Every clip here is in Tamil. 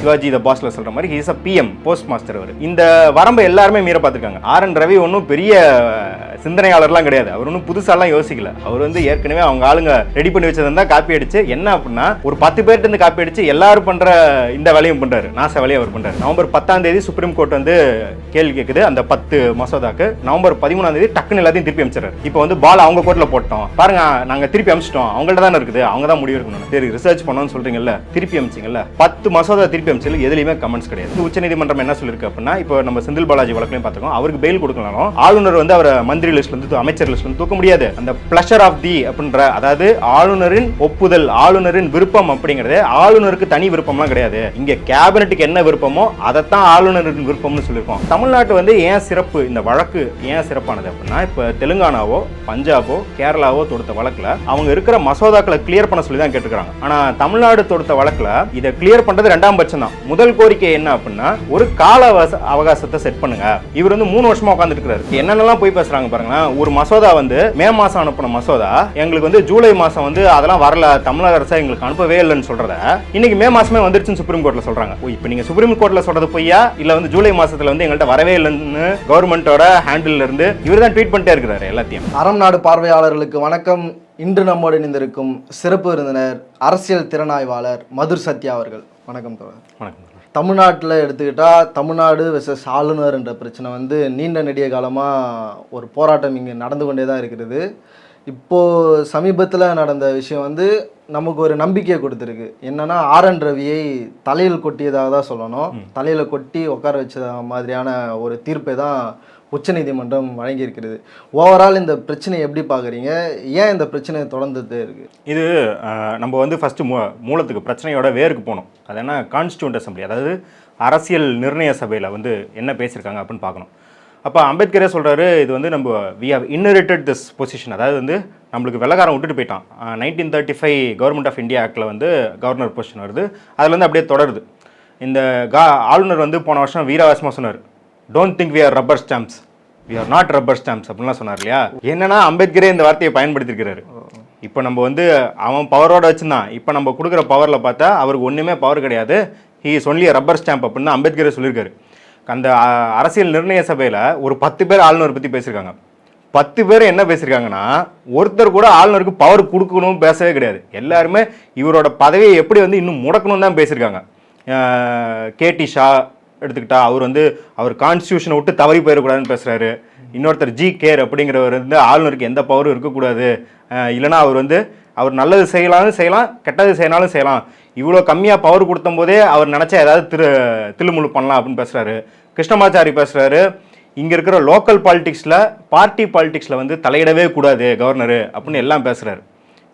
சிவாஜி த பாஸ்ல சொல்ற மாதிரி he's a PM post master அவர். இந்த வரம்பை எல்லாருமே மீற பார்த்துருக்காங்க. ஆர் என் ரவி ஒன்றும் பெரிய சிந்தனையாளர்லாம் கிடையாது. அவர் ஒன்றும் புதுசாலாம் யோசிக்கல. அவர் வந்து ஏற்கனவே அவங்க ஆளுங்க ரெடி பண்ணி வச்சது காப்பி அடிச்சு என்ன அப்படின்னா ஒரு பத்து பேர்ட்டு இருந்து காப்பி அடிச்சு எல்லாரும் பண்ற இந்த வேலையும் பண்றாரு. நாச வேலையை அவர் பண்றாரு. நவம்பர் பத்தாம் தேதி சுப்ரீம் கோர்ட் வந்து கேள்வி கேட்குது அந்த பத்து மசோதாக்கு நவம்பர் பதிமூணாம் தேதி டக்குன்னு எல்லாத்தையும் திருப்பி அமைச்சிடறாரு. இப்போ வந்து பால் அவங்க கோர்ட்ல போட்டோம். பாருங்க நாங்க திருப்பி அமைச்சிட்டோம். அவங்கள்ட்ட தானே இருக்குது. அவங்க தான் முடிவு இருக்கணும் சரி ரிசர்ச் பண்ணணும்னு சொல்றீங்கல்ல. திருப்பி அமைச்சிங்கல்ல. பத்து மசோதா திருப்பி அமைச்சதுல எதுலையுமே கமெண்ட்ஸ் கிடையாது. உச்சநீதிமன்றம் என்ன சொல்லியிருக்கு அப்படின்னா இப்போ நம்ம செந்தில் பாலாஜி வழக்கையும் பார்த்துக்கோம் அவருக்கு பெயில் கொடுக்கலாம் ஆளுநர் வந்து அவரை மந்திரி லிஸ்ட்ல இருந்து அமைச்சர் லிஸ்ட்ல இருந்து தூக்க முடியாது. அந்த பிளஷர் ஆஃப் தி அப்படின்ற அதாவது ஆளுநரின் ஒப்புதல் ஆளுநரின் விருப்பம் அப்படிங்கிறது ஆளுநருக்கு தனி விருப்பம்லாம் கிடையாது. இங்க கேபினட்டுக்கு என்ன விருப்பமோ அதைத்தான் ஆளுநரின் விருப்பம்னு சொல்லியிருக்கோம். தமிழ்நாட்டு வந்து ஏன் சிறப்பு இந்த வழக்கு ஏன் சிறப்பானது அப்படின்னா இப்போ தெலுங்கானாவோ பஞ்சாபோ கேரளாவோ தொடுத்த வழக்கில் அவங்க இருக்கிற மசோதாக்களை கிளியர் பண்ண சொல்லி தான் கேட்டுக்கிறாங்க. ஆனால் தமிழ்நாடு தொடுத்த வழக்கில் இதை கிளியர் பண்ணுறது ரெண்டாம் பட்சம் தான் முதல் கோரிக்கை என்ன அப்படின்னா ஒரு கால அவகாசத்தை செட் பண்ணுங்க. இவர் வந்து மூணு வருஷமா உட்காந்துட்டு என்னென்னலாம் போய் பேசுறாங்க பாருங்களேன். ஒரு மசோதா வந்து மே மாசம் அனுப்பின மசோதா எங்களுக்கு வந்து ஜூலை மாசம் வந்து அதெல்லாம் வரல. தமிழக அரசு எங்களுக்கு அனுப்பவே இல்லைன்னு சொல்றத இன்னைக்கு மே மாசமே வந்துருச்சுன்னு சுப்ரீம் கோர்ட்ல சொல்றாங்க. ஓ, இப்போ நீங்க சுப்ரீம் கோர்ட்ல சொல்றது பொய்யா? இல்ல வந்து ஜூலை மாசத்துல வந்து எங்கள்கிட்ட வரவே இல்லைன்னு கவர்மெண்டோட ஹேண்டில் இருந்து இவர் தான் ட்வீட் பண்ணிட்டே இருக்கிறாரு எல்லாத்தையும். அறம் நாடு பார்வையாளர்களுக்கு வணக்கம். இன்று நம்மோடு இணைந்திருக்கும் சிறப்பு விருந்தினர் அரசியல் திறனாய்வாளர் மதுர் சத்யா அவர்கள். வணக்கம் தோழர். வணக்கம் தமிழ்நாட்டில் எடுத்துக்கிட்டா தமிழ்நாடு வெர்சஸ் ஆளுநர் என்ற பிரச்சனை வந்து நீண்ட நெடிய காலமாக ஒரு போராட்டம் இங்கே நடந்து கொண்டே தான் இருக்கிறது. இப்போது சமீபத்தில் நடந்த விஷயம் வந்து நமக்கு ஒரு நம்பிக்கையை கொடுத்துருக்கு. என்னன்னா ஆர் என் ரவியை தலையில் கொட்டியதாக தான் சொல்லணும். தலையில் கொட்டி உட்கார வச்ச மாதிரியான ஒரு தீர்ப்பை தான் உச்சநீதிமன்றம் வழங்கியிருக்கிறது. ஓவரால் இந்த பிரச்சனையை எப்படி பார்க்குறீங்க? ஏன் இந்த பிரச்சனை தொடர்ந்துட்டே இருக்குது இது நம்ம வந்து ஃபஸ்ட்டு மூ மூலத்துக்கு பிரச்சனையோட வேருக்கு போகணும். அது என்ன? கான்ஸ்டியூண்ட் அசம்பிளி அதாவது அரசியல் நிர்ணய சபையில் வந்து என்ன பேசியிருக்காங்க அப்படின்னு பார்க்கணும். அப்போ அம்பேத்கரே சொல்கிறாரு இது வந்து நம்ம we have inherited this position அதாவது வந்து நம்மளுக்கு வெள்ளக்காரன் விட்டுட்டு போயிட்டான். Nineteen thirty five government of India ஆக்டில் வந்து கவர்னர் பொசிஷன் வருது. அதில் வந்து அப்படியே தொடருது. இந்த கா ஆளுநர் வந்து போன வருஷம் வீராவாசமாக சொன்னார். Don't think we are rubber stamps we are not rubber stamps அப்படின்லாம் சொன்னார் இல்லையா? என்னன்னா அம்பேத்கரே இந்த வார்த்தையை பயன்படுத்திருக்கிறாரு இப்போ நம்ம வந்து அவன் பவரோட வச்சுருந்தான் இப்போ நம்ம கொடுக்குற பவரில் பார்த்தா அவருக்கு ஒன்றுமே பவர் கிடையாது. He is only rubber stamp அப்படின்னு அம்பேத்கரே சொல்லியிருக்காரு. அந்த அரசியல் நிர்ணய சபையில் ஒரு பத்து பேர் ஆளுநர் பற்றி பேசியிருக்காங்க. பத்து பேர் என்ன பேசியிருக்காங்கன்னா ஒருத்தர் கூட ஆளுநருக்கு பவர் கொடுக்கணும் பேசவே கிடையாது. எல்லாருமே இவரோட பதவியை எப்படி வந்து இன்னும் முடக்கணும் தான் பேசியிருக்காங்க. கேடி ஷா எடுத்துக்கிட்டா அவர் வந்து அவர் கான்ஸ்டியூஷனை விட்டு தவறி போயிடக்கூடாதுன்னு பேசுகிறாரு இன்னொருத்தர் ஜி கேர் அப்படிங்கிறவர் வந்து ஆளுநருக்கு எந்த பவரும் இருக்கக்கூடாது. இல்லைனா இல்லைன்னா அவர் வந்து அவர் நல்லது செய்யலாம்னு செய்யலாம் கெட்டது செய்யனாலும் செய்யலாம். இவ்வளோ கம்மியாக பவர் கொடுத்தம்போதே அவர் நினச்சா ஏதாவது திரு திருமுழு பண்ணலாம் அப்படின்னு பேசுகிறாரு கிருஷ்ணமாச்சாரி பேசுகிறாரு இங்கே இருக்கிற லோக்கல் பாலிடிக்ஸில் பார்ட்டி பாலிடிக்ஸில் வந்து தலையிடவே கூடாது கவர்னரு அப்படின்னு எல்லாம் பேசுகிறாரு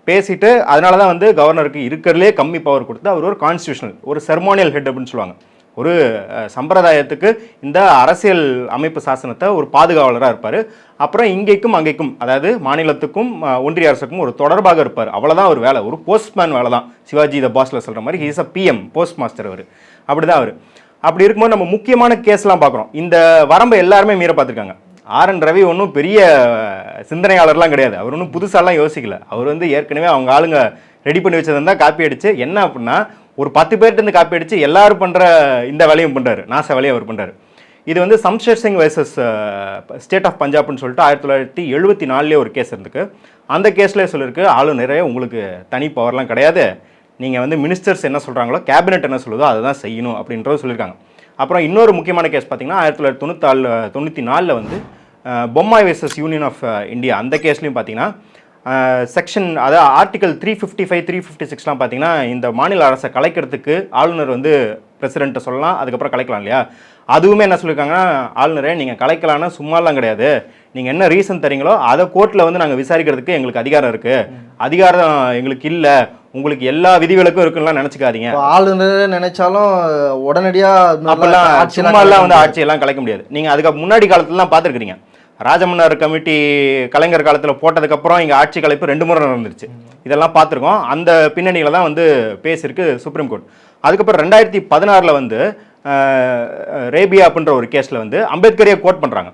பேசிட்டு அதனால தான் வந்து கவர்னருக்கு இருக்கிறதுலே கம்மி பவர் கொடுத்து அவர் ஒரு கான்ஸ்டியூஷனல் ஒரு செர்மோனியல் ஹெட் அப்படின்னு சொல்லுவாங்க. ஒரு சம்பிரதாயத்துக்கு இந்த அரசியல் அமைப்பு சாசனத்தை ஒரு பாதுகாவலராக இருப்பார். அப்புறம் இங்கேக்கும் அங்கேக்கும் அதாவது மாநிலத்துக்கும் ஒன்றிய அரசுக்கும் ஒரு தொடர்பாக இருப்பார். அவ்வளோதான் ஒரு வேலை. ஒரு போஸ்ட்மேன் வேலை தான். சிவாஜி த பாஸில் சொல்கிற மாதிரி he's a PM post master அவர். அப்படி தான் அவர். அப்படி இருக்கும்போது நம்ம முக்கியமான கேஸ்லாம் பார்க்குறோம். இந்த வரம்பை எல்லாருமே மீற பார்த்துருக்காங்க. ஆர் என் ரவி ஒன்றும் பெரிய சிந்தனையாளர்லாம் கிடையாது. அவர் ஒன்றும் புதுசாலாம் யோசிக்கல. அவர் வந்து ஏற்கனவே அவங்க ஆளுங்க ரெடி பண்ணி வச்சதை தான் காப்பி அடிச்சு என்ன அப்படின்னா ஒரு பத்து பேர்ட்டு இருந்து காப்பி அடித்து எல்லாரும் பண்ணுற இந்த வேலையும் பண்ணுறாரு நாச வேலையை அவர் பண்ணுறாரு இது வந்து Shamsher Singh versus state of பஞ்சாப்னு சொல்லிட்டு ஆயிரத்தி தொள்ளாயிரத்தி எழுபத்தி நாலுலேயே ஒரு கேஸ் இருந்துக்கு அந்த கேஸ்லேயே சொல்லியிருக்கு ஆளுநரே உங்களுக்கு தனி பவர்லாம் கிடையாது. நீங்கள் வந்து மினிஸ்டர்ஸ் என்ன சொல்கிறாங்களோ கேபினெட் என்ன சொல்லுதோ அதை தான் செய்யணும் அப்படின்றத சொல்லியிருக்காங்க. அப்புறம் இன்னொரு முக்கியமான கேஸ் பார்த்தீங்கன்னா ஆயிரத்தி தொள்ளாயிரத்தி தொண்ணூத்தாலு தொண்ணூற்றி நாலில் வந்து Bommai versus union of India அந்த கேஸ்லையும் பார்த்தீங்கன்னா செக்ஷன் அதாவது article three fifty five three fifty சிக்ஸ்லாம் பார்த்தீங்கன்னா இந்த மாநில அரசை கலைக்கிறதுக்கு ஆளுநர் வந்து பிரசிடென்ட்டை சொல்லலாம் அதுக்கப்புறம் கலைக்கலாம் இல்லையா? அதுவுமே என்ன சொல்லியிருக்காங்கன்னா ஆளுநரே நீங்கள் கலைக்கலாம்னா சும்மாலாம் கிடையாது. நீங்கள் என்ன ரீசன் தரீங்களோ அதை கோர்ட்டில் வந்து நாங்கள் விசாரிக்கிறதுக்கு எங்களுக்கு அதிகாரம் இருக்குது அதிகாரம் எங்களுக்கு இல்லை. உங்களுக்கு எல்லா விதிவிலக்கும் இருக்குன்னுலாம் நினச்சிக்காதீங்க. ஆளுநர் நினைச்சாலும் உடனடியாக அப்பெல்லாம் சும்மாலாம் வந்து ஆட்சியெல்லாம் கலைக்க முடியாது. நீங்கள் அதுக்கு முன்னாடி காலத்துலலாம் பார்த்துருக்கீங்க ராஜமன்னார் கமிட்டி கலைஞர் காலத்தில் போட்டதுக்கப்புறம் இங்கே ஆட்சி கலைப்பு ரெண்டு முறை நடந்துருச்சு. இதெல்லாம் பார்த்துருக்கோம். அந்த பின்னணியில் தான் வந்து பேசியிருக்கு சுப்ரீம் கோர்ட் அதுக்கப்புறம் ரெண்டாயிரத்தி பதினாறில் வந்து ரேபியா அப்படின்ற ஒரு கேஸில் வந்து அம்பேத்கரையே கோட் பண்ணுறாங்க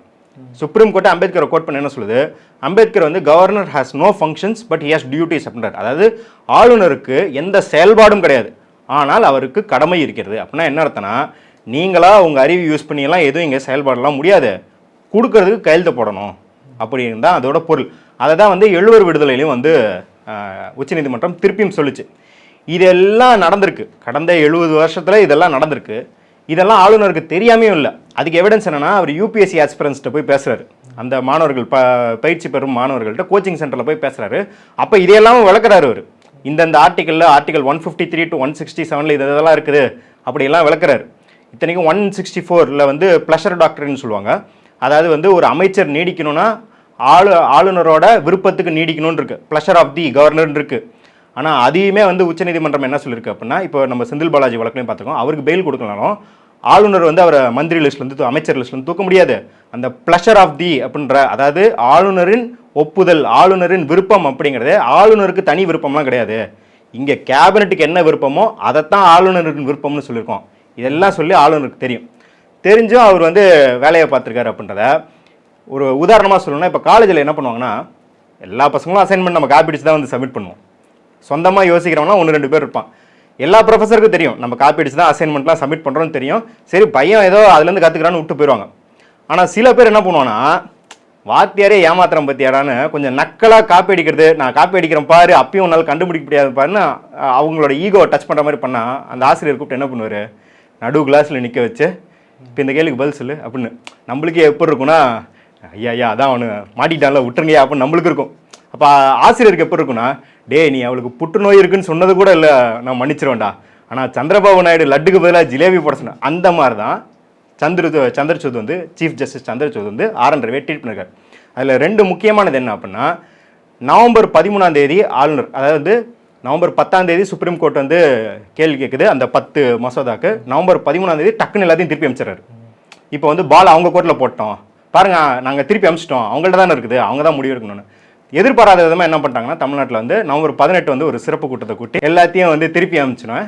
சுப்ரீம் கோர்ட்டை அம்பேத்கரை கோட் பண்ண என்ன சொல்லுது? அம்பேத்கர் வந்து governor has no functions but he has duties அப்படின்றார். அதாவது ஆளுநருக்கு எந்த செயல்பாடும் கிடையாது. ஆனால் அவருக்கு கடமை இருக்கிறது. அப்படின்னா என்ன அர்த்தம்னா நீங்களாக உங்கள் அறிவு யூஸ் பண்ணியெல்லாம் எதுவும் இங்கே செயல்பாடெல்லாம் முடியாது. கொடுக்கறதுக்கு கையெழுத்து போடணும் அப்படின்னு தான் அதோட பொருள். அதை தான் வந்து எழுவர் விடுதலையிலையும் வந்து உச்சநீதிமன்றம் திருப்பியும் சொல்லுச்சு. இதெல்லாம் நடந்திருக்கு. கடந்த எழுபது வருஷத்தில் இதெல்லாம் நடந்திருக்கு. இதெல்லாம் ஆளுநருக்கு தெரியாமையும் இல்லை. அதுக்கு எவிடன்ஸ் என்னன்னா அவர் யூபிஎஸ்சி ஆஸ்பிரன்ஸ்கிட்ட போய் பேசுகிறாரு அந்த மாணவர்கள் ப பயிற்சி பெறும் மாணவர்கள்ட்ட கோச்சிங் சென்டரில் போய் பேசுறாரு. அப்போ இதையெல்லாம் விளக்குறாரு அவர். இந்தந்த ஆர்டிக்கலில் article one fifty three to one sixty செவனில் இது இதெல்லாம் இருக்குது. அப்படியெல்லாம் விளக்குறாரு. இத்தனைக்கும் ஒன் சிக்ஸ்டி ஃபோரில் வந்து ப்ளஷர் டாக்டர்னு சொல்லுவாங்க. அதாவது வந்து ஒரு அமைச்சர் நீடிக்கணும்னா ஆளு ஆளுநரோட விருப்பத்துக்கு நீடிக்கணும்னு இருக்குது ப்ளஷர் ஆஃப் தி கவர்னர்னு இருக்குது ஆனால் அதையுமே வந்து உச்சநீதிமன்றம் என்ன சொல்லியிருக்கு அப்படின்னா இப்போ நம்ம செந்தில் பாலாஜி வழக்குலையும் பார்த்துக்கோம். அவருக்கு பெயில் கொடுக்கலனாலும் ஆளுநர் வந்து அவரை மந்திரி லிஸ்ட்லேருந்து அமைச்சர் லிஸ்ட்லேருந்து தூக்க முடியாது. அந்த ப்ளஷர் ஆஃப் தி அப்படின்ற அதாவது ஆளுநரின் ஒப்புதல் ஆளுநரின் விருப்பம் அப்படிங்கிறது ஆளுநருக்கு தனி விருப்பம்லாம் கிடையாது. இங்கே கேபினெட்டுக்கு என்ன விருப்பமோ அதைத்தான் ஆளுநரின் விருப்பம்னு சொல்லியிருக்கோம். இதெல்லாம் சொல்லி ஆளுநருக்கு தெரியும். தெரிஞ்சும் அவர் வந்து வேலையை பார்த்துருக்காரு அப்படின்றத ஒரு உதாரணமாக சொல்லணும்னா இப்போ காலேஜில் என்ன பண்ணுவாங்கன்னா எல்லா பசங்களும் அசைன்மெண்ட் நம்ம காப்பி தான் வந்து சப்மிட் பண்ணுவோம். சொந்தமாக யோசிக்கிறவங்களாம் ஒன்று ரெண்டு பேர் இருப்பான். எல்லா ப்ரொஃபஸருக்கும் தெரியும். நம்ம காப்பி அடிச்சு தான் அசைன்மெண்ட்லாம் சப்மிட் பண்ணுறோம்னு தெரியும். சரி பையன் ஏதோ அதுலேருந்து கற்றுக்கிறான்னு விட்டு போயிடுவாங்க ஆனால் சில பேர் என்ன பண்ணுவான்னா வாத்தியாரே ஏமாத்திரம் பற்றியாரான்னு கொஞ்சம் நக்கலாக காப்பி அடிக்கிறது நான் காப்பி அடிக்கிறேன் பாரு அப்பயும் உன்னால் கண்டுபிடிக்க முடியாது பாருன்னு அவங்களோட ஈகோ டச் பண்ணுற மாதிரி பண்ணால் அந்த ஆசிரியர் கூப்பிட்டு என்ன பண்ணுவார்? நடு கிளாஸில் நிற்க வச்சு இப்போ இந்த கேள்விக்கு பதில் சொல்லு அப்படின்னு. நம்மளுக்கே எப்படி இருக்கும்னா ஐயா ஐயா அதான் அவனு. மாட்டிட்டான்ல விட்டுருங்கயா அப்படின்னு நம்மளுக்கு இருக்கும். அப்போ ஆசிரியருக்கு எப்படி இருக்குன்னா டேய் நீ அவளுக்கு புற்றுநோய் இருக்குன்னு சொன்னது கூட இல்லை நான் மன்னிச்சிருவேன்டா. ஆனால் சந்திரபாபு நாயுடு லட்டுக்கு பதிலாக ஜிலேபி போட சொன்ன அந்த மாதிரி தான் சந்திர சந்திரசூத் வந்து சீஃப் ஜஸ்டிஸ் சந்திரசூத் வந்து ஆர் என் ரவியை ட்ரீட் பண்ணிருக்காரு. அதில் ரெண்டு முக்கியமானது என்ன அப்படின்னா நவம்பர் பதிமூணாம் தேதி ஆளுநர் அதாவது நவம்பர் பத்தாம் தேதி சுப்ரீம் கோர்ட் வந்து கேள்வி கேட்குது அந்த பத்து மசோதாக்கு நவம்பர் பதிமூணாம் தேதி டக்குன்னு எல்லாத்தையும் திருப்பி அமைச்சிடறாரு. இப்போ வந்து பால் அவங்க கோர்ட்டில் போட்டோம். பாருங்க நாங்கள் திருப்பி அமிச்சிட்டோம். அவங்கள்ட்ட தானே இருக்குது. அவங்க தான் முடிவு எடுக்கணும்னு. எதிர்பாராத விதமாக என்ன பண்ணிட்டாங்கன்னா தமிழ்நாட்டில் வந்து நவம்பர் பதினெட்டு வந்து ஒரு சிறப்பு கூட்டத்தை கூட்டி எல்லாத்தையும் வந்து திருப்பி அமிச்சினோம்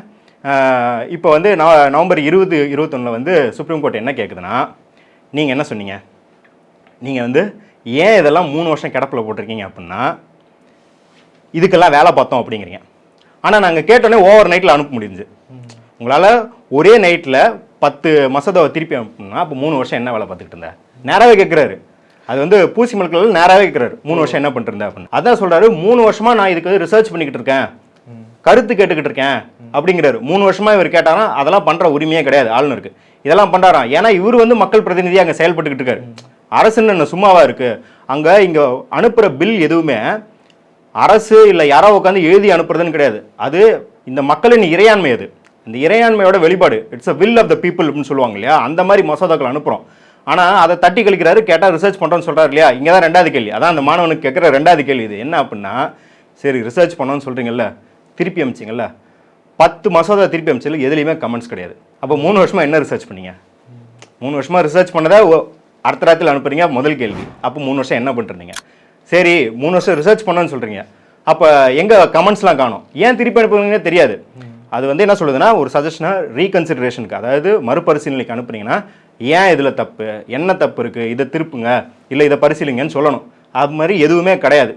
இப்போ வந்து நவ- நவம்பர் இருபது இருபத்தொன்னில் வந்து சுப்ரீம் கோர்ட் என்ன கேட்குதுன்னா நீங்கள் என்ன சொன்னீங்க? நீங்கள் வந்து ஏன் இதெல்லாம் மூணு வருஷம் கிடப்பில் போட்டிருக்கீங்க அப்படின்னா இதுக்கெல்லாம் வேலை பார்த்தோம் அப்படிங்கிறீங்க. ஆனால் நாங்கள் கேட்டோன்னே ஓவர் நைட்டில் அனுப்ப முடிஞ்சு. உங்களால் ஒரே நைட்டில் பத்து மசோதாவை திருப்பி அனுப்பணும்னா அப்போ மூணு வருஷம் என்ன வேலை பார்த்துக்கிட்டு இருந்தேன் நேராகவே கேட்குறாரு அது வந்து பூசி மலக்கில் நேராகவே கேட்குறாரு மூணு வருஷம் என்ன பண்ணிட்டு அப்படின்னு. அதான் சொல்கிறாரு மூணு வருஷமாக நான் இதுக்கு ரிசர்ச் பண்ணிக்கிட்டு இருக்கேன். கருத்து கேட்டுக்கிட்டு இருக்கேன். அப்படிங்கிறாரு. மூணு வருஷமாக இவர் கேட்டாரா? அதெல்லாம் பண்ணுற உரிமையே கிடையாது. ஆளுநருக்கு இதெல்லாம் பண்ணுறாராம் ஏன்னா இவர் வந்து மக்கள் பிரதிநிதியாக அங்கே செயல்பட்டுக்கிட்டு இருக்காரு. அரசுன்னு என்ன சும்மாவாக இருக்குது அங்கே இங்கே அனுப்புகிற பில் எதுவுமே அரசு இல்லை யாரோ உட்காந்து எழுதி அனுப்புறதுன்னு கிடையாது. அது இந்த மக்களின் இறையாண்மை அது. இந்த இறையாண்மையோட வெளிப்பாடு it's a will of the people அப்படின்னு சொல்லுவாங்க இல்லையா? அந்த மாதிரி மசோதாக்கள் அனுப்புறோம். ஆனால் அதை தட்டி கழிக்கிறாரு கேட்டால் ரிசர்ச் பண்ணுறோன்னு சொல்கிறாரு இல்லையா? இங்கே தான் ரெண்டாவது கேள்வி. அதான் அந்த மாணவனுக்கு கேட்குற ரெண்டாவது கேள்வி இது. என்ன அப்படின்னா சரி ரிசர்ச் பண்ணோன்னு சொல்கிறீங்கல்ல திருப்பி அமிச்சிங்கல்ல பத்து மசோதா திருப்பி அமைச்சதில் எதுலேயுமே கமெண்ட்ஸ் கிடையாது. அப்போ மூணு வருஷமாக என்ன ரிசர்ச் பண்ணீங்க? மூணு வருஷமாக ரிசர்ச் பண்ணதை அடுத்த ராத்தில் அனுப்புறீங்க முதல் கேள்வி. அப்போ மூணு வருஷம் என்ன பண்ணிருந்தீங்க சரி மூணு வருஷம் ரிசர்ச் பண்ணோன்னு சொல்கிறீங்க அப்போ எங்கே கமெண்ட்ஸ்லாம் காணும்? ஏன் திருப்பி அனுப்புறீங்கன்னு தெரியாது. அது வந்து என்ன சொல்லுதுன்னா ஒரு சஜஷனாக ரீகன்சிடரேஷனுக்கு அதாவது மறுபரிசீலனைக்கு அனுப்புனீங்கன்னா ஏன் இதில் தப்பு? என்ன தப்பு இருக்குது இதை திருப்புங்க. இல்லை இதை பரிசீலிங்கன்னு சொல்லணும். அது மாதிரி எதுவுமே கிடையாது.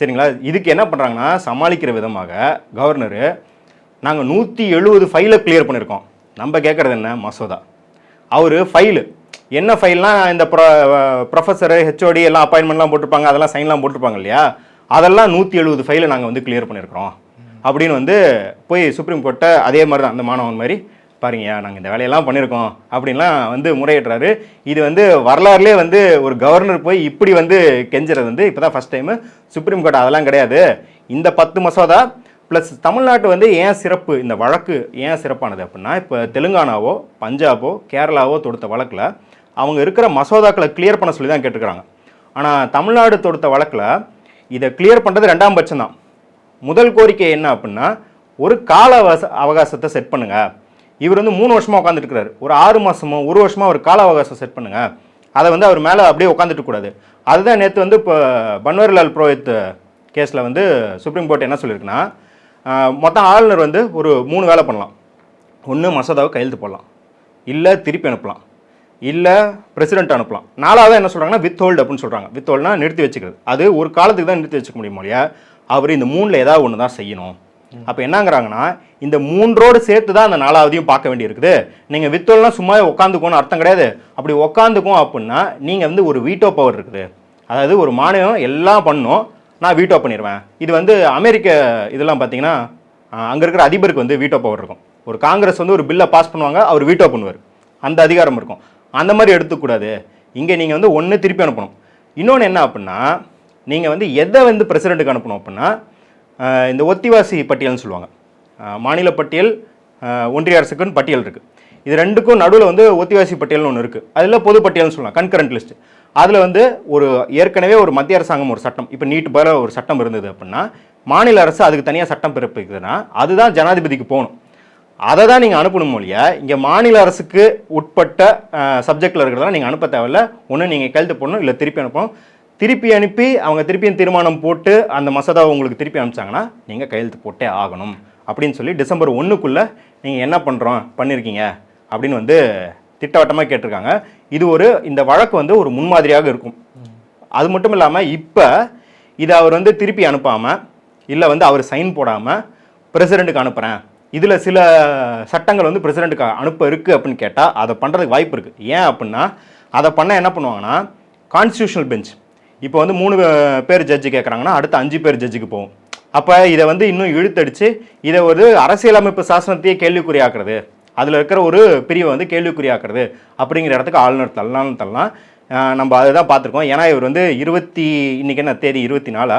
சரிங்களா? இதுக்கு என்ன பண்ணுறாங்கன்னா சமாளிக்கிற விதமாக கவர்னரு நாங்கள் நூற்றி எழுபது ஃபைலை கிளியர் பண்ணியிருக்கோம் நம்ம கேட்குறது என்ன? மசோதா. அவர் ஃபைலு என்ன ஃபைல்னால் இந்த ப்ரொ ப்ரொஃபஸரு ஹெச்ஓடி எல்லாம் அப்பாயின்மெண்ட்லாம் போட்டிருப்பாங்க அதெல்லாம் சைன்லாம் போட்டிருப்பாங்க இல்லையா? அதெல்லாம் நூற்றி எழுபது ஃபைலை நாங்கள் வந்து கிளியர் பண்ணியிருக்கிறோம் அப்படின்னு வந்து போய் சுப்ரீம் கோர்ட்டை அதே மாதிரி தான் அந்த மாணவன் மாதிரி பாருங்கய்யா நாங்கள் இந்த வேலையெல்லாம் பண்ணியிருக்கோம் அப்படின்லாம் வந்து முறையிடுறாரு. இது வந்து வரலாறுலேயே வந்து ஒரு கவர்னர் போய் இப்படி வந்து கெஞ்சுறது வந்து இப்போ தான் ஃபஸ்ட் டைமு சுப்ரீம் கோர்ட் அதெல்லாம் கிடையாது. இந்த பத்து மசோதா ப்ளஸ் தமிழ்நாட்டு வந்து ஏன் சிறப்பு இந்த வழக்கு ஏன் சிறப்பானது அப்படின்னா இப்போ தெலுங்கானாவோ பஞ்சாபோ கேரளாவோ தொடுத்த வழக்கில் அவங்க இருக்கிற மசோதாக்களை கிளியர் பண்ண சொல்லி தான் கேட்டுக்கிறாங்க ஆனால் தமிழ்நாடு தொடுத்த வழக்கில் இதை கிளியர் பண்ணுறது ரெண்டாம் பட்சம் தான் முதல் கோரிக்கை என்ன அப்படின்னா ஒரு கால அவகாசத்தை செட் பண்ணுங்க. இவர் வந்து மூணு வருஷமாக உட்காந்துட்டு இருக்கிறாரு. ஒரு ஆறு மாதமோ ஒரு வருஷமாக ஒரு கால அவகாசம் செட் பண்ணுங்க. அதை வந்து அவர் மேலே அப்படியே உட்காந்துட்டு கூடாது. அதுதான் நேற்று வந்து இப்போ பன்வாரிலால் புரோஹித் கேஸில் வந்து சுப்ரீம் கோர்ட் என்ன சொல்லியிருக்குன்னா மொத்தம் ஆளுநர் வந்து ஒரு மூணு வேலை பண்ணலாம். ஒன்று மசோதாவை கையெழுத்து போடலாம். இல்லை திருப்பி அனுப்பலாம். இல்லை பிரசிடென்ட் அனுப்பலாம். நாலாவது என்ன சொல்கிறாங்கன்னா வித் ஹோல்டு அப்படின்னு சொல்கிறாங்க வித் ஹோல்ட்னா நிறுத்தி வச்சுக்கிறது. அது ஒரு காலத்துக்கு தான் நிறுத்தி வச்சுக்க முடியுமா இல்லையா? அவர் இந்த மூணில் ஏதாவது ஒன்று தான் செய்யணும் அப்போ என்னங்கிறாங்கன்னா இந்த மூன்றோடு சேர்த்து தான் அந்த நாலாவதையும் பார்க்க வேண்டியிருக்குது. நீங்கள் வித்தோல்னா சும்மா உட்காந்துக்கோன்னு அர்த்தம் கிடையாது. அப்படி உட்காந்துக்கும் அப்படின்னா நீங்கள் வந்து ஒரு வீட்டோ பவர் இருக்குது. அதாவது ஒரு மாநிலம் எல்லாம் பண்ணும். நான் வீட்டோ பண்ணிடுவேன் இது வந்து அமெரிக்க இதெல்லாம் பார்த்தீங்கன்னா அங்கே இருக்கிற அதிபருக்கு வந்து வீட்டோ பவர் இருக்கும். ஒரு காங்கிரஸ் வந்து ஒரு பில்லை பாஸ் பண்ணுவாங்க அவர் வீட்டோ பண்ணுவார். அந்த அதிகாரம் இருக்கும். அந்த மாதிரி எடுத்துக்கூடாது. இங்கே நீங்கள் வந்து ஒன்று திருப்பி அனுப்பணும். இன்னொன்று என்ன அப்படின்னா நீங்கள் வந்து எதை வந்து பிரசிடெண்ட்டுக்கு அனுப்பணும் அப்படின்னா இந்த ஒத்திவாசி பட்டியல்னு சொல்லுவாங்க. மாநில பட்டியல் ஒன்றிய அரசுக்குன்னு பட்டியல் இருக்குது இது ரெண்டுக்கும் நடுவில் வந்து ஒத்திவாசி பட்டியல்னு ஒன்று இருக்குது அதில் பொது பட்டியல்னு சொல்லலாம் கன்கரண்ட் லிஸ்ட். அதில் வந்து ஒரு ஏற்கனவே ஒரு மத்திய அரசாங்கம் ஒரு சட்டம் இப்போ நீட்டு போல ஒரு சட்டம் இருந்தது அப்படின்னா மாநில அரசு அதுக்கு தனியாக சட்டம் பிறப்பிக்குதுன்னா அதுதான் ஜனாதிபதிக்கு போகணும். அதை தான் நீங்கள் அனுப்பணும் மொழிய? இங்கே மாநில அரசுக்கு உட்பட்ட சப்ஜெக்டில் இருக்கிறதெல்லாம் நீங்கள் அனுப்ப தேவையில்ல. ஒன்று நீங்கள் கழுத்து போடணும் இல்லை திருப்பி அனுப்பணும். திருப்பி அனுப்பி அவங்க திருப்பியும் தீர்மானம் போட்டு அந்த மசோதாவை உங்களுக்கு திருப்பி அனுப்பிச்சாங்கன்னா நீங்கள் கையெழுத்து போட்டே ஆகணும். அப்படின்னு சொல்லி டிசம்பர் ஒன்றுக்குள்ளே நீங்கள் என்ன பண்ணுறோம் பண்ணியிருக்கீங்க அப்படின்னு வந்து திட்டவட்டமாக கேட்டிருக்காங்க. இது ஒரு இந்த வழக்கு வந்து ஒரு முன்மாதிரியாக இருக்கும். அது மட்டும் இல்லாமல் இப்போ இதை அவர் வந்து திருப்பி அனுப்பாமல் இல்லை வந்து அவர் சைன் போடாமல் பிரசிடெண்ட்டுக்கு அனுப்புகிறேன் இதில் சில சட்டங்கள் வந்து பிரசிடெண்ட்டுக்கு அனுப்ப இருக்குது அப்படின்னு கேட்டால் அதை பண்ணுறதுக்கு வாய்ப்பு இருக்குது ஏன் அப்படின்னா அதை பண்ண என்ன பண்ணுவாங்கன்னா கான்ஸ்டியூஷனல் பெஞ்ச் இப்போ வந்து மூணு பேர் ஜட்ஜு கேட்குறாங்கன்னா அடுத்த அஞ்சு பேர் ஜட்ஜுக்கு போகும். அப்போ இதை வந்து இன்னும் இழுத்தடிச்சு இதை ஒரு அரசியலமைப்பு சாசனத்தையே கேள்விக்குறியாக்குறது. அதில் இருக்கிற ஒரு பிரிவை வந்து கேள்விக்குறியாக்குறது அப்படிங்கிற இடத்துக்கு ஆளுநர் தள்ளலாம் தள்ளலாம் நம்ம அதை தான் பார்த்துருக்கோம். ஏன்னா இவர் வந்து இருபத்தி இன்றைக்கி என்ன தேதி இருபத்தி நாலா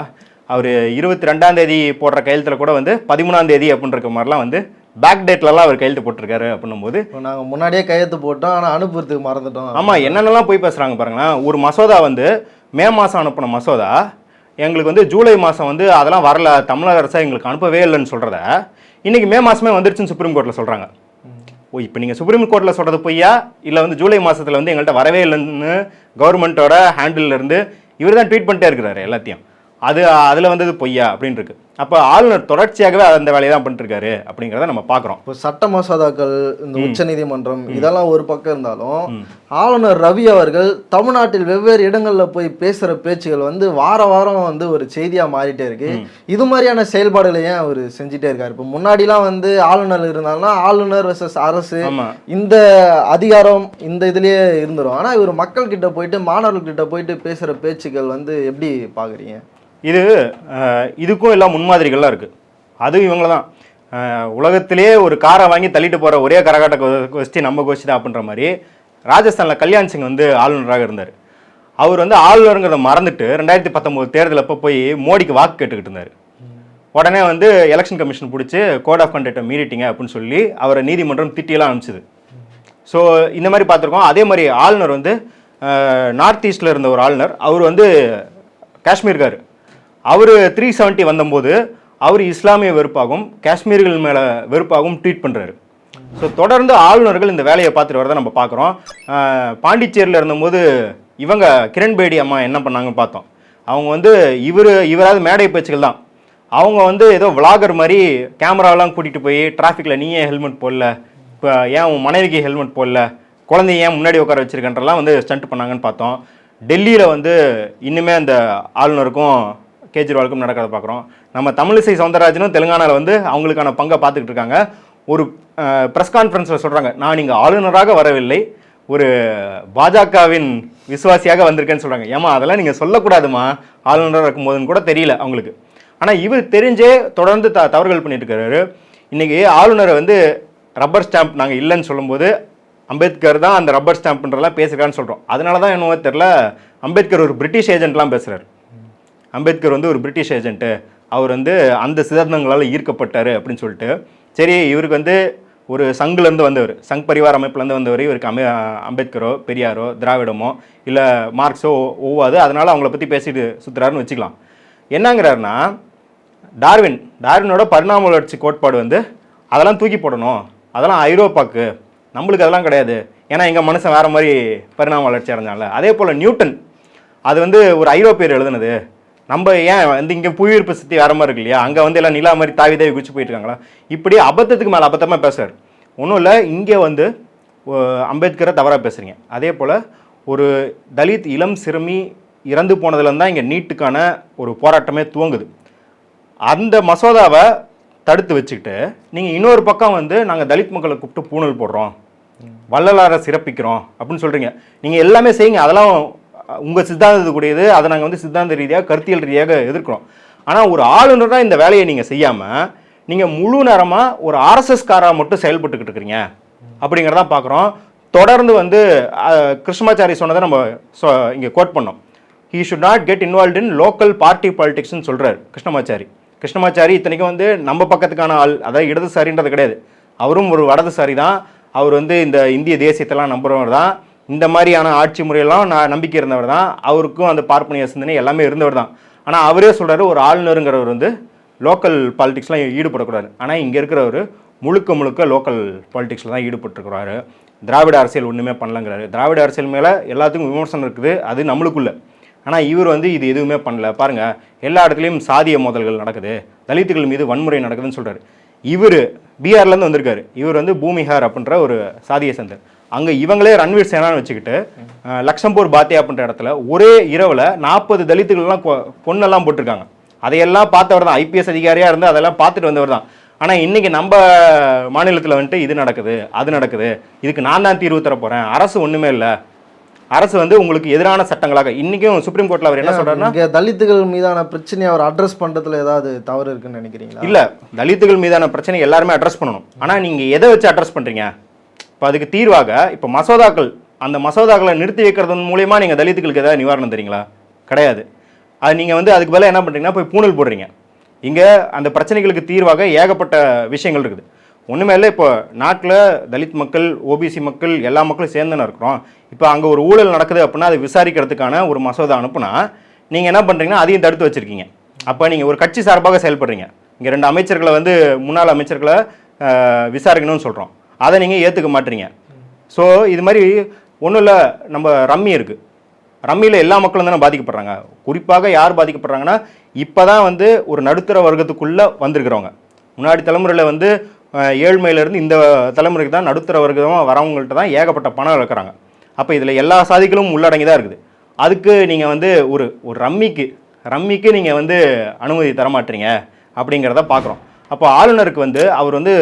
அவர் இருபத்தி ரெண்டாம் தேதி போடுற கையெழுத்தில் கூட வந்து பதிமூணாம் தேதி அப்படின்ற மாதிரிலாம் வந்து பேக் டேட்லலாம் அவர் கையெழுத்து போட்டிருக்காரு அப்படின்னும் போது நாங்கள் முன்னாடியே கையெழுத்து போட்டோம் ஆனால் அனுப்புறதுக்கு மறந்துட்டோம். ஆமாம் என்னென்னலாம் போய் பேசுகிறாங்க பாருங்களேன். ஒரு மசோதா வந்து மே மாதம் அனுப்பின மசோதா எங்களுக்கு வந்து ஜூலை மாதம் வந்து அதெல்லாம் வரல தமிழக அரசு எங்களுக்கு அனுப்பவே இல்லைன்னு சொல்கிறத இன்றைக்கி மே மாதமே வந்துருச்சுன்னு சுப்ரீம் கோர்ட்டில் சொல்கிறாங்க ஓ இப்போ நீங்கள் சுப்ரீம் கோர்ட்டில் சொல்கிறது பொய்யா? இல்லை வந்து ஜூலை மாதத்தில் வந்து எங்கள்கிட்ட வரவே இல்லைன்னு கவர்மெண்ட்டோட ஹேண்டில் இருந்து இவர் தான் ட்வீட் பண்ணிட்டே இருக்கிறாரு எல்லாத்தையும். அது அதில் வந்தது பொய்யா அப்படின்னு இருக்கு அப்போ ஆளுநர் தொடர்ச்சியாகவே அந்த வேலையை தான் பண்ணிட்டுருக்காரு அப்படிங்கிறத நம்ம பார்க்குறோம் இப்போ சட்ட மசோதாக்கள் இந்த உச்ச நீதிமன்றம் இதெல்லாம் ஒரு பக்கம் இருந்தாலும் ஆளுநர் ரவி அவர்கள் தமிழ்நாட்டில் வெவ்வேறு இடங்கள்ல போய் பேசுற பேச்சுகள் வந்து வார வாரம் வந்து ஒரு செய்தியா மாறிட்டே இருக்கு. இது மாதிரியான செயல்பாடுகளை ஏன் அவர் செஞ்சுட்டே இருக்காரு? இப்போ முன்னாடிலாம் வந்து ஆளுநர் இருந்தாங்கன்னா ஆளுநர் வெர்சஸ் அரசு இந்த அதிகாரம் இந்த இதுலயே இருந்துரும். ஆனா இவர் மக்கள் கிட்ட போயிட்டு மாணவர்கள் கிட்ட போயிட்டு பேசுற பேச்சுக்கள் வந்து எப்படி பாக்குறீங்க? இது இதுக்கும் எல்லாம் முன்மாதிரிகள்லாம் இருக்குது அதுவும் இவங்கள தான் உலகத்திலே ஒரு காரை வாங்கி தள்ளிட்டு போகிற ஒரே கரகாட்ட கோ- கோஷ்டி நம்ம கோஷ்டி தான் அப்படின்ற மாதிரி ராஜஸ்தானில் கல்யாண் சிங் வந்து ஆளுநராக இருந்தார். அவர் வந்து ஆளுநருங்கிறத மறந்துட்டு ரெண்டாயிரத்தி பத்தொம்போது தேர்தல் அப்போ போய் மோடிக்கு வாக்கு கேட்டுக்கிட்டு இருந்தார். உடனே வந்து எலெக்ஷன் கமிஷன் பிடிச்சி கோட் ஆஃப் கண்டக்டை மீறிட்டீங்க அப்படின்னு சொல்லி அவரை நீதிமன்றம் திட்டியெல்லாம் அனுப்பிச்சது. ஸோ இந்த மாதிரி பார்த்துருக்கோம். அதே மாதிரி ஆளுநர் வந்து நார்த் ஈஸ்டில் இருந்த ஒரு ஆளுநர் அவர் வந்து காஷ்மீர்கார். அவர் த்ரீ செவன்ட்டி வந்தபோது அவர் இஸ்லாமிய வெறுப்பாகவும் காஷ்மீர்கள் மேலே வெறுப்பாகவும் ட்வீட் பண்ணுறாரு ஸோ தொடர்ந்து ஆளுநர்கள் இந்த வேலையை பார்த்துட்டு வரதை நம்ம பார்க்குறோம். பாண்டிச்சேரியில் இருந்தபோது இவங்க கிரண் பேடி அம்மா என்ன பண்ணாங்கன்னு பார்த்தோம். அவங்க வந்து இவர் இவராது மேடை பேச்சுகள் தான். அவங்க வந்து ஏதோ விளாகர் மாதிரி கேமராலாம் கூட்டிகிட்டு போய் டிராஃபிக்கில் நீ ஏன் ஹெல்மெட் போடல இப்போ ஏன் உன் மனைவிக்கு ஹெல்மெட் போடல குழந்தைய ஏன் முன்னாடி உட்கார வச்சிருக்கன்றலாம் வந்து ஸ்டண்ட் பண்ணாங்கன்னு பார்த்தோம். டெல்லியில் வந்து இன்னுமே அந்த ஆளுநருக்கும் கேஜ்ரிவாலுக்கும் நடக்கிறத பார்க்குறோம். நம்ம தமிழிசை சவுந்தரராஜனும் தெலுங்கானாவில் வந்து அவங்களுக்கான பங்கை பார்த்துக்கிட்டு இருக்காங்க. ஒரு ப்ரெஸ் கான்ஃபரன்ஸில் சொல்கிறாங்க நான் இங்கே ஆளுநராக வரவில்லை. ஒரு பாஜகவின் விசுவாசியாக வந்திருக்கேன்னு சொல்கிறாங்க ஏமா அதெல்லாம் நீங்கள் சொல்லக்கூடாதுமா ஆளுநராக இருக்கும்போதுன்னு கூட தெரியல அவங்களுக்கு. ஆனால் இவர் தெரிஞ்சே தொடர்ந்து த தவறுகள் பண்ணிட்டு இருக்காரு இன்றைக்கி ஆளுநரை வந்து ரப்பர் ஸ்டாம்ப் நாங்கள் இல்லைன்னு சொல்லும்போது அம்பேத்கர் தான் அந்த ரப்பர் ஸ்டாம்ப்ன்றலாம் பேசுகிறான்னு சொல்கிறோம் அதனால தான் என்னவோ தெரில அம்பேத்கர் ஒரு பிரிட்டிஷ் ஏஜென்ட்லாம் பேசுகிறார் அம்பேத்கர் வந்து ஒரு பிரிட்டிஷ் ஏஜென்ட்டு. அவர் வந்து அந்த சித்தாந்தங்களால் ஈர்க்கப்பட்டார் அப்படின்னு சொல்லிட்டு. சரி இவருக்கு வந்து ஒரு சங்குலேருந்து வந்தவர் சங் பரிவார் அமைப்புலேருந்து வந்தவர் இவருக்கு அம்பே அம்பேத்கரோ பெரியாரோ திராவிடமோ இல்லை மார்க்ஸோ ஒவ்வாது. அதனால் அவங்கள பற்றி பேசிட்டு சுற்றுறாருன்னு வச்சுக்கலாம். என்னங்கிறாருன்னா டார்வின் டார்வினோட பரிணாம வளர்ச்சி கோட்பாடு வந்து அதெல்லாம் தூக்கி போடணும். அதெல்லாம் ஐரோப்பாக்கு. நம்மளுக்கு அதெல்லாம் கிடையாது. ஏன்னா எங்கள் மனுஷன் வேறு மாதிரி பரிணாம வளர்ச்சி அடைஞ்சால அதே போல் நியூட்டன் அது வந்து ஒரு ஐரோப்பியர் எழுதுனது. நம்ம ஏன் வந்து இங்கே புவியீர்ப்பு சக்தி வேற மாதிரி இருக்கு இல்லையா அங்கே வந்து எல்லாம் நிலா மாதிரி தாவி தாவி குச்சி போயிட்டு இருக்காங்களா? இப்படி அபத்தத்துக்கு மேலே அபத்தமாக பேசுறாரு. ஒன்றும் இல்லை இங்கே வந்து அம்பேத்கரை தவறாக பேசுகிறீங்க அதே போல் ஒரு தலித் இளம் சிறுமி இறந்து போனதுலேருந்து தான் இங்கே நீட்டுக்கான ஒரு போராட்டமே துவங்குது. அந்த மசோதாவை தடுத்து வச்சுக்கிட்டு நீங்கள் இன்னொரு பக்கம் வந்து நாங்கள் தலித் மக்களை கூப்பிட்டு பூணல் போடுறோம். வள்ளலாரை சிறப்பிக்கிறோம் அப்படின்னு சொல்கிறீங்க நீங்கள் எல்லாமே செய்யுங்க. அதெல்லாம் உங்கள் சித்தாந்தத்துக்குடையது அதை நாங்கள் வந்து சித்தாந்த ரீதியாக கருத்தியல் ரீதியாக எதிர்க்கிறோம். ஆனால் ஒரு ஆளுநராக இந்த வேலையை நீங்கள் செய்யாமல் நீங்கள் முழு நேரமாக ஒரு ஆர்எஸ்எஸ்காராக மட்டும் செயல்பட்டுக்கிட்டு இருக்கிறீங்க. அப்படிங்கிறதான் பார்க்குறோம் தொடர்ந்து வந்து கிருஷ்ணமாச்சாரி சொன்னதை நம்ம இங்கே கோட் பண்ணோம். He should not get involve in local party பாலிடிக்ஸ்னு சொல்கிறார் கிருஷ்ணமாச்சாரி. கிருஷ்ணமாச்சாரி இத்தனைக்கும் வந்து நம்ம பக்கத்துக்கான ஆள் அதாவது இடதுசாரின்றது கிடையாது. அவரும் ஒரு வடதுசாரி தான் அவர் வந்து இந்த இந்திய தேசியத்தெல்லாம் நம்புகிறவர் தான் இந்த மாதிரியான ஆட்சி முறையெல்லாம் நான் நம்பிக்கை இருந்தவர் தான். அவருக்கும் அந்த பார்ப்பனிய சிந்தனை எல்லாமே இருந்தவர் தான். ஆனால் அவரே சொல்கிறாரு ஒரு ஆளுநருங்கிறவர் வந்து லோக்கல் பாலிடிக்ஸ்லாம் ஈடுபடக்கூடாது. ஆனால் இங்கே இருக்கிறவர் முழுக்க முழுக்க லோக்கல் பாலிடிக்ஸில் தான் ஈடுபட்டிருக்கிறாரு. திராவிட அரசியல் ஒன்றுமே பண்ணலங்கிறாரு. திராவிட அரசியல் மேலே எல்லாத்துக்கும் விமர்சனம் இருக்குது அது நம்மளுக்குள்ள. ஆனால் இவர் வந்து இது எதுவுமே பண்ணல. பாருங்க எல்லா இடத்துலையும் சாதிய மோதல்கள் நடக்குது. தலித்துகள் மீது வன்முறை நடக்குதுன்னு சொல்கிறார் இவர் பீகார்லேருந்து வந்திருக்காரு. இவர் வந்து பூமிஹார் அப்படின்ற ஒரு சாதிய சந்தர். அங்கே இவங்களே ரன்வீர் சேனான்னு வச்சுக்கிட்டு லக்ஷம்பூர் பாத்தியா அப்படின்ற இடத்துல ஒரே இரவில் நாற்பது தலித்துகள்லாம் பொண்ணெல்லாம் போட்டிருக்காங்க. அதையெல்லாம் பார்த்தவர் தான். ஐபிஎஸ் அதிகாரியாக இருந்து அதெல்லாம் பார்த்துட்டு வந்தவர் தான். ஆனால் இன்னைக்கு நம்ம மாநிலத்தில் வந்துட்டு இது நடக்குது அது நடக்குது. இதுக்கு நான் தான் தீர்வு தர போகிறேன் அரசு ஒன்றுமே இல்லை. அரசு வந்து உங்களுக்கு எதிரான சட்டங்களாக இன்னைக்கும் சுப்ரீம் கோர்ட்ல அவர் என்ன சொல்றாருன்னா இங்க தலித்துகள் மீதான பிரச்சனையை அவர் அட்ரஸ் பண்றதுல ஏதாவது தவறு இருக்குன்னு நினைக்கிறீங்களா? இல்ல தலித்துகள் மீதான பிரச்சனை எல்லாருமே அட்ரஸ் பண்ணணும். ஆனா நீங்க எதை வச்சு அட்ரஸ் பண்றீங்க? இப்போ அதுக்கு தீர்வாக இப்போ மசோதாக்கள் அந்த மசோதாக்களை நிறுத்தி வைக்கிறதன் மூலியமாக நீங்கள் தலித்துகளுக்கு ஏதாவது நிவாரணம் தரீங்களா? கிடையாது. அது நீங்கள் வந்து அதுக்கு பதிலாக என்ன பண்ணுறீங்கன்னா போய் பூணல் போடுறீங்க. இங்கே அந்த பிரச்சனைகளுக்கு தீர்வாக ஏகப்பட்ட விஷயங்கள் இருக்குது. ஒன்றுமே இல்லை இப்போ நாட்டில் தலித் மக்கள் ஓபிசி மக்கள் எல்லா மக்களும் சேர்ந்துன்னு இருக்கிறோம். இப்போ அங்கே ஒரு ஊழல் நடக்குது அப்படின்னா அதை விசாரிக்கிறதுக்கான ஒரு மசோதா அனுப்புனா நீங்கள் என்ன பண்ணுறீங்கன்னா அதையும் தடுத்து வச்சிருக்கீங்க. அப்போ நீங்கள் ஒரு கட்சி சார்பாக செயல்படுறீங்க. இங்கே ரெண்டு அமைச்சர்களை வந்து முன்னாள் அமைச்சர்களை விசாரிக்கணும்னு சொல்கிறோம் அதை நீங்கள் ஏற்றுக்க மாட்டீங்க. ஸோ இது மாதிரி ஒன்றும் இல்லை நம்ம ரம்மி இருக்குது ரம்மியில் எல்லா மக்களும் தானே பாதிக்கப்படுறாங்க. குறிப்பாக யார் பாதிக்கப்படுறாங்கன்னா இப்போ தான் வந்து ஒரு நடுத்தர வர்க்கத்துக்குள்ளே வந்திருக்கிறவங்க. முன்னாடி தலைமுறையில் வந்து ஏழ்மையிலேருந்து இந்த தலைமுறைக்கு தான் நடுத்தர வர்க்கமாக வரவங்கள்ட்ட தான் ஏகப்பட்ட பணம் இழக்கிறாங்க. அப்போ இதில் எல்லா சாதிகளும் உள்ளடங்கி தான் இருக்குது. அதுக்கு நீங்கள் வந்து ஒரு ஒரு ரம்மிக்கு ரம்மிக்கு நீங்கள் வந்து அனுமதி தரமாட்டீங்க அப்படிங்கிறத பார்க்குறோம் அப்போ ஆளுநருக்கு வந்து அவர் வந்து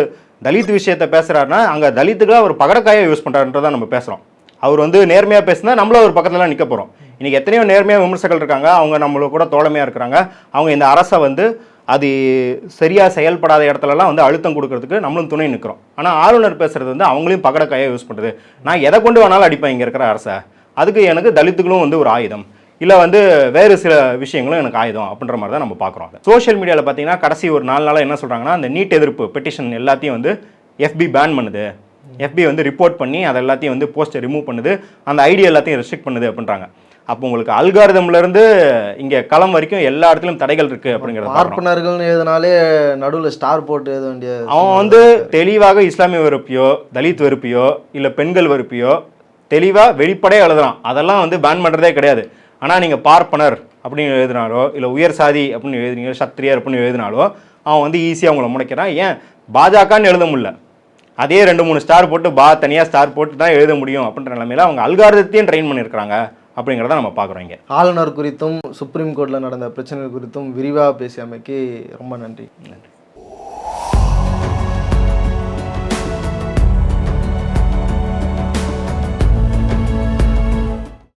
தலித் விஷயத்தை பேசுகிறாருன்னா அங்கே தலித்துக்கெலாம் அவர் பகடக்காயை யூஸ் பண்ணுறாருன்றதான் நம்ம பேசுகிறோம் அவர் வந்து நேர்மையாக பேசினா நம்மளும் அவர் பக்கத்தில் நிற்க போகிறோம் இன்றைக்கி எத்தனையோ நேர்மையாக விமர்சகர்கள் இருக்காங்க அவங்க நம்மள கூட தோழமையாக இருக்கிறாங்க. அவங்க இந்த அரசை வந்து அது சரியாக செயல்படாத இடத்துலலாம் வந்து அழுத்தம் கொடுக்கறதுக்கு நம்மளும் துணை நிற்கிறோம் ஆனால் ஆளுநர் பேசுகிறது வந்து அவங்களையும் பகடக்காயாக யூஸ் பண்ணுறது நான் எதை கொண்டு வேணாலும் அடிப்பேன் இங்கே இருக்கிற அரசை. அதுக்கு எனக்கு தலித்துகளும் வந்து ஒரு ஆயுதம். இல்லை வந்து வேறு சில விஷயங்களும் எனக்கு ஆயுதம் அப்படின்ற மாதிரி தான் நம்ம பார்க்குறோம் சோஷியல் மீடியாவில் பார்த்தீங்கன்னா கடைசி ஒரு நாலு நாளாக என்ன சொல்கிறாங்கன்னா அந்த நீட் எதிர்ப்பு பெட்டிஷன் எல்லாத்தையும் வந்து எஃபி பேன் பண்ணுது. எஃபி வந்து ரிப்போர்ட் பண்ணி அதை எல்லாத்தையும் வந்து போஸ்ட்டை ரிமூவ் பண்ணுது. அந்த ஐடியா எல்லாத்தையும் ரெஸ்ட்ரிக்ட் பண்ணுது அப்படின்றாங்க. அப்போ உங்களுக்கு இருந்து இங்கே களம் வரைக்கும் எல்லா இடத்துலையும் தடைகள் இருக்குது அப்படிங்கிறத. பார்ப்பனர்கள்னு எதுனாலே நடுவுல ஸ்டார் போட்டு எழுத வேண்டிய அவன் வந்து தெளிவாக இஸ்லாமிய வெறுப்பையோ தலித் வெறுப்பையோ இல்லை பெண்கள் வெறுப்பையோ தெளிவாக வெளிப்படையாக எழுதலாம் அதெல்லாம் வந்து பேன் பண்ணுறதே கிடையாது. ஆனால் நீங்கள் பார்ப்பனர் அப்படின்னு எழுதினாலோ இல்லை உயர் சாதி அப்படின்னு எழுதுனீங்க சத்திரியர் அப்படின்னு எழுதினாலோ அவன் வந்து ஈஸியாக உங்களை முனைக்கிறான். ஏன்? பாஜகன்னு எழுத முடியல. அதே ரெண்டு மூணு ஸ்டார் போட்டு பா தனியாக ஸ்டார் போட்டு தான் எழுத முடியும் அப்படின்ற நிலைமையில அவங்க அல்காரத்தையும் ட்ரெயின் பண்ணியிருக்கிறாங்க அப்படிங்கிறத நம்ம பார்க்குறோம் இங்கே. ஆளுநர் குறித்தும் சுப்ரீம் கோர்ட்ல நடந்த பிரச்சனைகள் குறித்தும் விரிவாக பேசியமைக்கு ரொம்ப நன்றி. நன்றி.